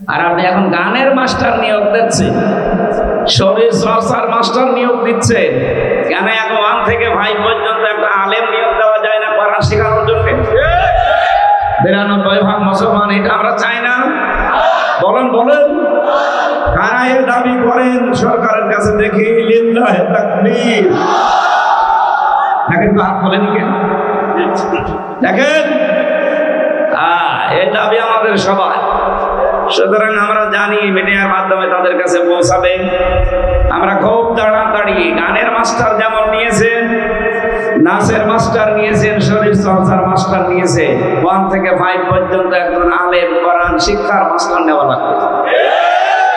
আর আপনি এখন গানের মাস্টার নিয়োগ দিচ্ছেন শরীর চর্চার মাস্টার নিয়োগ দিচ্ছেন কেন এখন ওয়ান থেকে ফাইভ পর্যন্ত একটা আলেম নিয়োগ দেওয়া যায় না কোরআন শেখানোর জন্য? বিরানব্বই ভাগ মুসলমান, এটা আমরা চাই না। বলেন বলেন। কারা এর দাবি করেন? সরকারের কাছে দেখি লিল্লাহে তাকবীর। দেখেন তো হাত বলেনি কেন? দেখেন। এই দাবি আমাদের সবার। সুতরাং আমরা জানি মিডিয়ার মাধ্যমে তাদের কাছে পৌঁছাবে। আমরা খুব তাড়াতাড়ি গানের মাস্টার যেমন নিয়েছেন নাচের মাস্টার নিয়েছেন শরীর চর্চার মাস্টার নিয়েছে, ওয়ান থেকে ফাইভ পর্যন্ত একজন আলেম, কোরআন শিক্ষার মাস্টার নেওয়া লাগবে।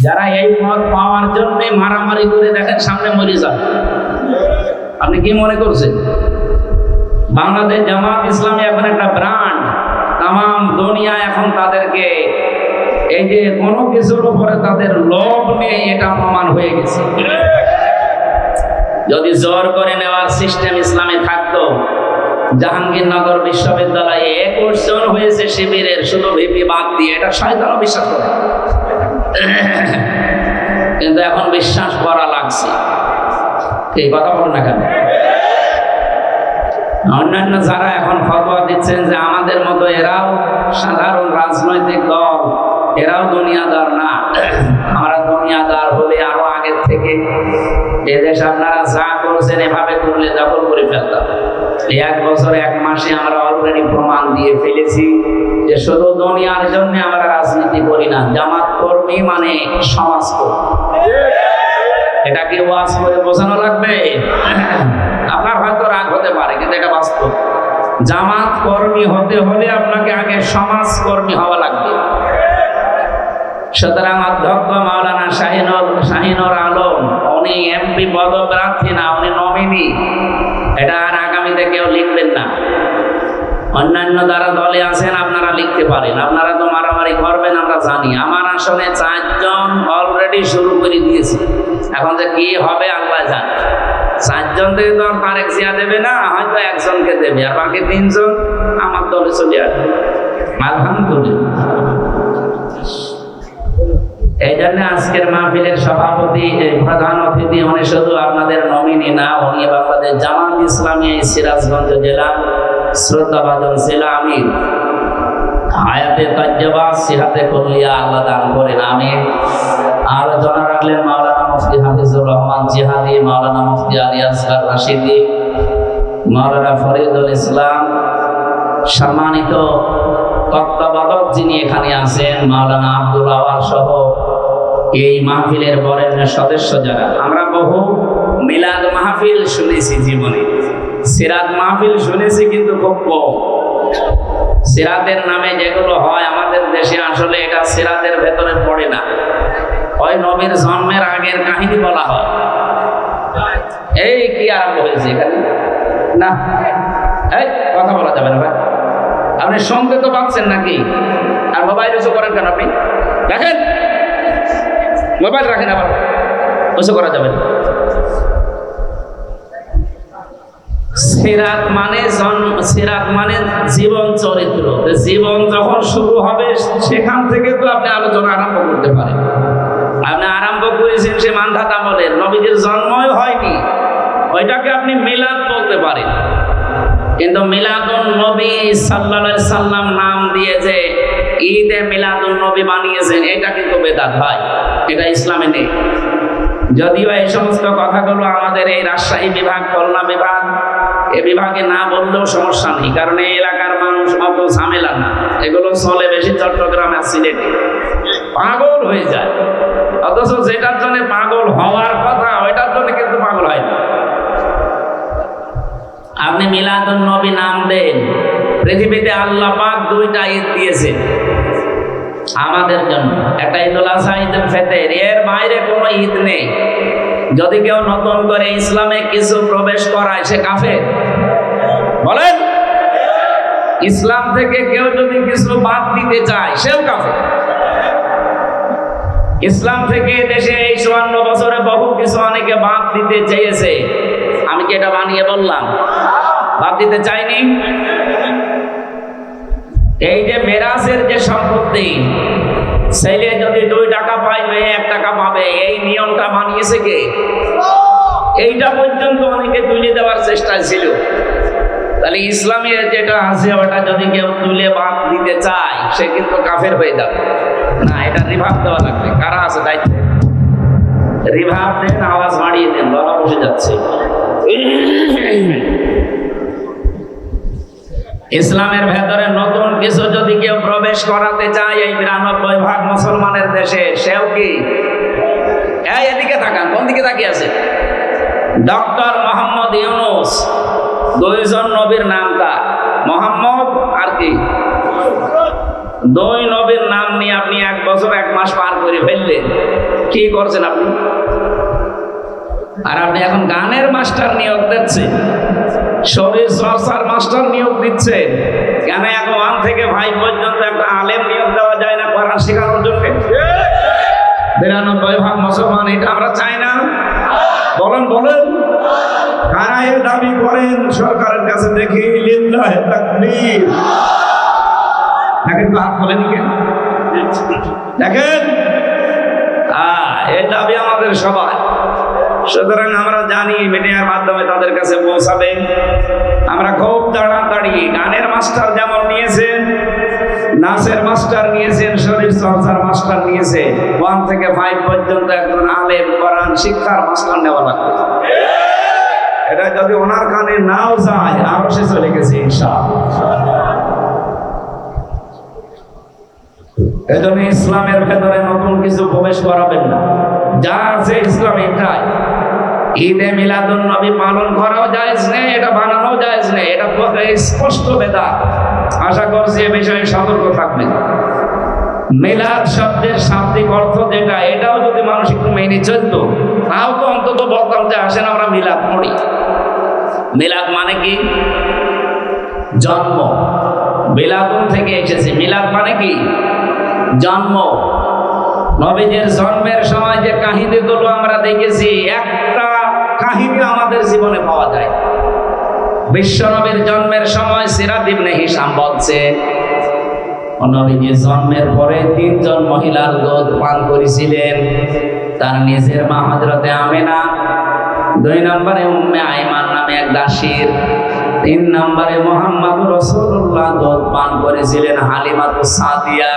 যারা এই পদ পাওয়ার জন্য মারামারি করে দেখেন সামনে মরে যান। আপনি কি মনে করছেন? বাংলাদেশ জামাত ইসলামী এখন একটা ব্র্যান্ড। তাম দুনিয়া এখন তাদেরকে এই যে কোনো কিছুর উপরে তাদের লোভ নেই, এটা প্রমাণ হয়ে গেছে। যদি জোর করে নেওয়ার সিস্টেম ইসলামে থাকতো, জাহাঙ্গীরনগর বিশ্ববিদ্যালয়ে একুশ জন হয়েছে শিবিরের, শুধু ভিপি বাদ দিয়ে, এটা শয়তানও বিশ্বাস করে। কিন্তু এখন বিশ্বাস করা লাগছে। এই কথা বল না কেন? অন্যান্য যারা এখন ফতোয়া দিচ্ছেন যে আমাদের মতো এরাও সাধারণ রাজনৈতিক দল এরাও দুনিয়াদার না। আমরা দুনিয়াদার হলে আরও আগের থেকে এদেশ আপনারা যা করছেন এভাবে করলে দখল করে ফেলতাম। এক বছর, এক মাসে আমরা অলরেডি প্রমাণ দিয়ে ফেলেছি যে শুধু দুনিয়ার জন্য আমরা রাজনীতি করি না, জামাত কর্মী মানে সমাজ এটা কি ওয়াজ করে বোঝানো লাগবে? আপনার হয়তো রাগ হতে পারে, কিন্তু এটা বাস্তব। জামাত কর্মী হতে হলে আপনাকে আগে সমাজ কর্মী হওয়া লাগবে। সুতরাং অধ্যক্ষ মাওলানা শাহিনুর শাহিনুর আলম, উনি এমপি পদপ্রার্থী না, উনি নমিনি এটা আর আগামীতে কেউ লিখবেন না। অন্যান্য যারা দলে আছেন, আপনারা লিখতে পারেন। আপনারা তো মারামারি করবেন, আমরা জানি। আমার আসলে চারজন অলরেডি শুরু করে দিয়েছি। এখন যে কি হবে, আল্লাহ জান। চারজন থেকে তো তারেক জিয়া দেবে না, হয়তো একজনকে দেবে। আর বাকি তিনজন আমার দলে চলে আসবে। আলহামদুলিল্লাহ। এই জন্য আজকের মাহফিলের সভাপতি প্রধান অতিথি উনি শুধু আপনাদের নমিনি না, উনি বাংলাদেশ জামাত ইসলামী সিরাজগঞ্জ জেলা, শ্রদ্ধাভাজন জেলা আমির হায়াতে তাজ্জাবা সিহাতে কলিয়া আল্লাহ দান করেন, আমিন। আলোচনা রাখলেন মাওলানা মুফতি হাফিজুর রহমান জিহাদি, মাওলানা মুফতি আলী আসগার রাশিদি, মাওলানা ফরিদুল ইসলাম, সম্মানিত তত্ত্বাবধক যিনি এখানে আছেন, মাওলানা আব্দুল আওয়াল সহ এই মাহফিলের বরেণ্য সদস্য যারা, আমরা বহু মিলাদ মাহফিল শুনেছি জীবনে। সিরাত মাহফিল শুনেছি কিন্তু খুব কম। সিরাতের নামে যেগুলো হয় আমাদের দেশে আসলে এটা সিরাতের ভেতরে পড়ে না। ওই নবীর জন্মের আগের কাহিনী বলা হয়। এই কি আরম্ভ হয়েছে এখানে? না। এই, কথা বলা যাবে না ভাই। আপনি সঙ্গে তো পাচ্ছেন নাকি? আর মোবাইল ওসব করেন কেন আপনি? দেখেন! মোবাইল রাখেন আবার। ওসব করা যাবে সিরাত মানে জন্ম সিরাত মানে জীবন চরিত্র। জীবন যখন শুরু হবে, সেখান থেকে তো আপনি আলোচনা আরম্ভ করতে পারেন। আপনি আরম্ভ করেছেন সে মান্ধাতা বলেন নবীদের জন্মই হয়নি। ওইটাকে আপনি মিলাদ বলতে পারেন। কিন্তু মিলাদুন নবী সাল্লাল্লাহু সাল্লাম নাম দিয়ে যে ঈদে মিলাদুন নবী বানিয়েছেন, এটা কিন্তু বেদাত ভাই, এটা ইসলামে নেই। যদিও এই সমস্ত কথাগুলো আমাদের এই রাজশাহী বিভাগ, খুলনা বিভাগ, এ বিভাগে না বললেও সমস্যা নেই, কারণ এই এলাকার মানুষ অত ঝামেলা না। এগুলো চলে বেশি চট্টগ্রাম আর সিলেটে। পাগল হয়ে যায়। অথচ যেটার জন্য পাগল হওয়ার কথা, ওইটার জন্য কিন্তু পাগল হয় না। আপনি মিলাদুন নবী নাম দেন পৃথিবীতে আল্লাহ পাক দুইটা ঈদ দিয়েছেন আমাদের জন্য। একটা ঈদুল আজহা ঈদুল ফেতের। এর বাইরে কোনো ঈদ নেই। যদি কেউ নতুন করে ইসলামে কিছু প্রবেশ করায়, সে কাফের? বলেন। ইসলাম থেকে কেউ যদি কিছু বাদ দিতে চায়, সেও কাফের। ইসলাম থেকে দেশে এই চুয়ান্ন বছরে বহু কিছু অনেকে বাদ দিতে চেয়েছে। এটা বানিয়ে বললাম। বাদ দিতে চাইনি? এই যে মেরাজের যে সম্পত্তি, ছেলে যদি দুই টাকা পায়, মেয়ে এক টাকা পাবে। এই নিয়মটা মানিয়েছে কে? এইটা পর্যন্ত অনেকে তুলে দেওয়ার চেষ্টা ছিল। তাহলে ইসলামের যেটা আছে, ওটা যদি কেউ তুলে বাদ দিতে চায়, সে কিন্তু কাফের হয়ে যাবে। না, এটা রিভাব দেওয়া লাগবে। কারা আছে? দায়িত্ব? রিভাব দেন, আওয়াজ বাড়িয়ে দেন, গলা বসে যাচ্ছে। ইসলামের ভেতরে নতুন কিছু যদি কেউ প্রবেশ করাতে চায় এই বিরানব্বই ভাগ মুসলমানের দেশে, সেও কি? এদিকে তাকান, কোন দিকে তাকিয়ে আছে? ডক্টর মোহাম্মদ ইউনুস, দুইজন নবীর নাম তার। মোহাম্মদ আর কি? দুই নবীর নাম নিয়ে আপনি এক বছর, এক মাস পার করে ফেললেন। কি করছেন আপনি? আর আপনি এখন গানের মাস্টার নিয়োগ দিচ্ছেন। শরীর চর্চার মাস্টার নিয়োগ দিচ্ছে কেন এখন ওয়ান থেকে ভাই পর্যন্ত একটা আলেম নিয়োগ দেওয়া যায় না কোরআন শেখানোর জন্য। বিরানব্বই ভাগ মুসলমান, এটা আমরা চাই না। বলেন বলেন। কারা এর দাবি করেন? সরকারের কাছে দেখি দেখেন, তো হাত বলেনি কেন? দেখেন। এই দাবি আমাদের সবার। সুতরাং আমরা জানি মিডিয়ার মাধ্যমে তাদের কাছে পৌঁছাবে। আমরা খুব তাড়াতাড়ি গানের মাস্টার যেমন নিয়েছেন, নাচের মাস্টার নিয়েছেন শরীর চর্চার মাস্টার নিয়েছে। ওয়ান থেকে ফাইভ পর্যন্ত একজন আলেম, কোরআন শিক্ষার মাস্টার নেওয়া লাগবে। এটা যদি ওনার কানে নাও যায়, আরও সে চলে গেছে এজন্য ইসলামের ভেতরে নতুন কিছু প্রবেশ করাবেন না। যা আছে ইসলাম এটাই। ঈদে মিলাদুন নবী পালন করাও জায়েজ নেই, এটা বানানো জায়েজ নেই, এটা স্পষ্ট বেদা আশা করছি এ বিষয়ে সতর্ক থাকবেন। মিলাদ শব্দের শাব্দিক অর্থ যেটা, এটাও যদি মানুষ একটু মেনে চলতো, তাও তো অন্তত বলতাম যে আসেন আমরা মিলাদ পড়ি। মিলাদ মানে কি? জন্ম। মিলাদুন থেকে এসেছে। মিলাদ মানে কি? জন্ম। নবীজের জন্মের সময় যে কাহিনীগুলো আমরা দেখেছি একটা কাহিনী আমাদের জীবনে পাওয়া যায়। বিশ্বনবীর জন্মের সময় সিরাত ইবনে হিসাম বলছে নবীজির জন্মের পরে তিনজন মহিলার দুধ পান করেছিলেন। তার নিজের মা হজরতে আমেনা, দুই নম্বরে উম্মে আইমান নামে এক দাসীর, তিন নম্বরে মোহাম্মদ রসুল্লাহ দুধ পান করেছিলেন হালিমাতু সাদিয়া।